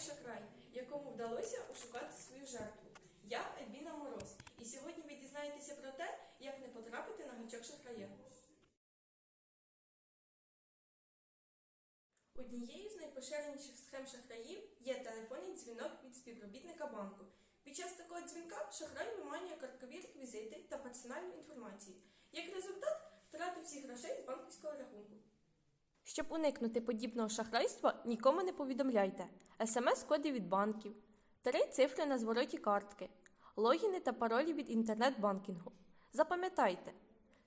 шакрай, якому вдалося ушукати свою жертву. Я Альбіна Мороз, і сьогодні ви дізнаєтеся про те, як не потрапити на гачок шахрая. Однією з найпоширеніших схем шахраїв є телефонний дзвінок від співробітника банку. Під час такого дзвінка шахрай виманює карткові реквізити та персональну інформацію. Як результат, втрати всіх грошей з банківського рахунку. Щоб уникнути подібного шахрайства, нікому не повідомляйте. СМС-коди від банків, три цифри на звороті картки, логіни та паролі від інтернет-банкінгу. Запам'ятайте,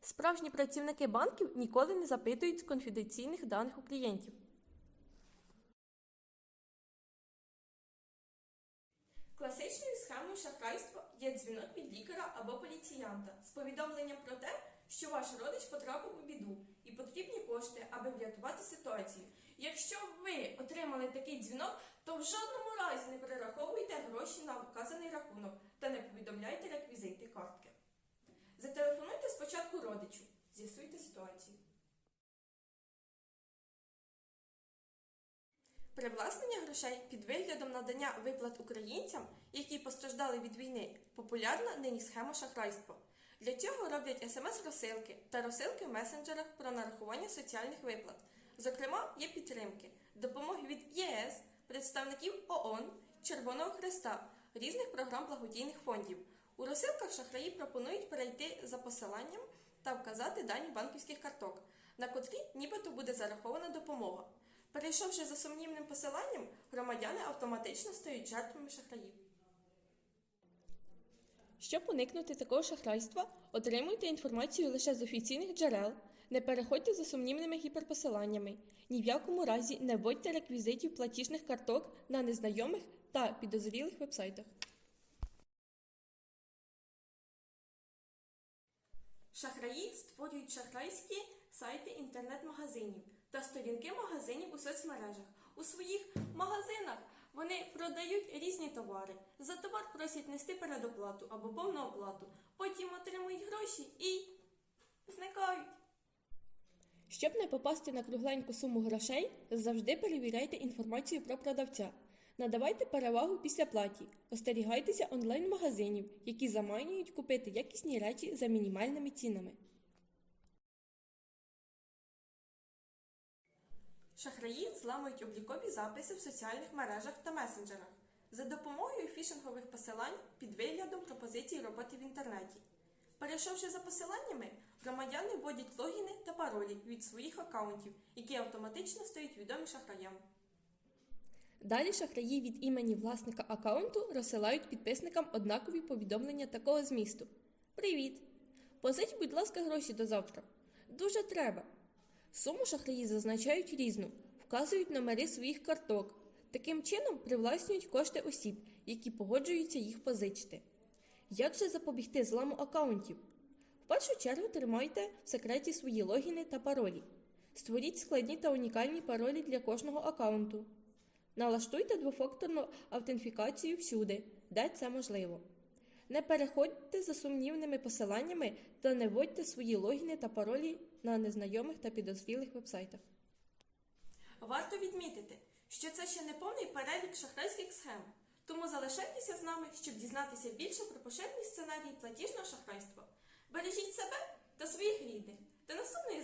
справжні працівники банків ніколи не запитують з конфіденційних даних у клієнтів. Класичною схемою шахрайства є дзвінок від лікаря або поліціянта з повідомленням про те, що ваш родич потрапив у біду і потрібні кошти, аби врятувати ситуацію. Якщо ви отримали такий дзвінок, то в жодному разі не перераховуйте гроші на вказаний рахунок та не повідомляйте реквізити картки. Зателефонуйте спочатку родичу, з'ясуйте ситуацію. Привласнення грошей під виглядом надання виплат українцям, які постраждали від війни, популярна нині схема шахрайства. Для цього роблять смс-розсилки та розсилки в месенджерах про нарахування соціальних виплат. Зокрема, є підтримки, допомоги від ЄС, представників ООН, Червоного Христа, різних програм благодійних фондів. У розсилках шахраї пропонують перейти за посиланням та вказати дані банківських карток, на котрі нібито буде зарахована допомога. Перейшовши за сумнівним посиланням, громадяни автоматично стають жертвами шахраїв. Щоб уникнути такого шахрайства, отримуйте інформацію лише з офіційних джерел, не переходьте за сумнівними гіперпосиланнями, ні в якому разі не вводьте реквізитів платіжних карток на незнайомих та підозрілих вебсайтах. Шахраї створюють шахрайські сайти інтернет-магазинів та сторінки магазинів у соцмережах. У своїх магазинах вони продають різні товари. За товар просять нести передоплату або повну оплату. Потім отримують гроші і зникають. Щоб не попасти на кругленьку суму грошей, завжди перевіряйте інформацію про продавця. Надавайте перевагу після платі. Остерігайтеся онлайн-магазинів, які заманюють купити якісні речі за мінімальними цінами. Шахраї зламують облікові записи в соціальних мережах та месенджерах за допомогою фішингових посилань під виглядом пропозицій роботи в інтернеті. Перейшовши за посиланнями, громадяни вводять логіни та паролі від своїх акаунтів, які автоматично стають відомі шахраям. Далі шахраї від імені власника акаунту розсилають підписникам однакові повідомлення такого змісту: Привіт! Позич, будь ласка, гроші до завтра. Дуже треба. Суму шахраї зазначають різну, вказують номери своїх карток. Таким чином привласнюють кошти осіб, які погоджуються їх позичити. Як же запобігти зламу акаунтів? В першу чергу тримайте в секреті свої логіни та паролі. Створіть складні та унікальні паролі для кожного акаунту. Налаштуйте двофакторну автентифікацію всюди, де це можливо. Не переходьте за сумнівними посиланнями та не вводьте свої логіни та паролі на незнайомих та підозрілих вебсайтах. Варто відмітити, що це ще не повний перелік шахрайських схем, тому залишайтеся з нами, щоб дізнатися більше про поширені сценарії платіжного шахрайства. Бережіть себе та своїх рідних. До наступної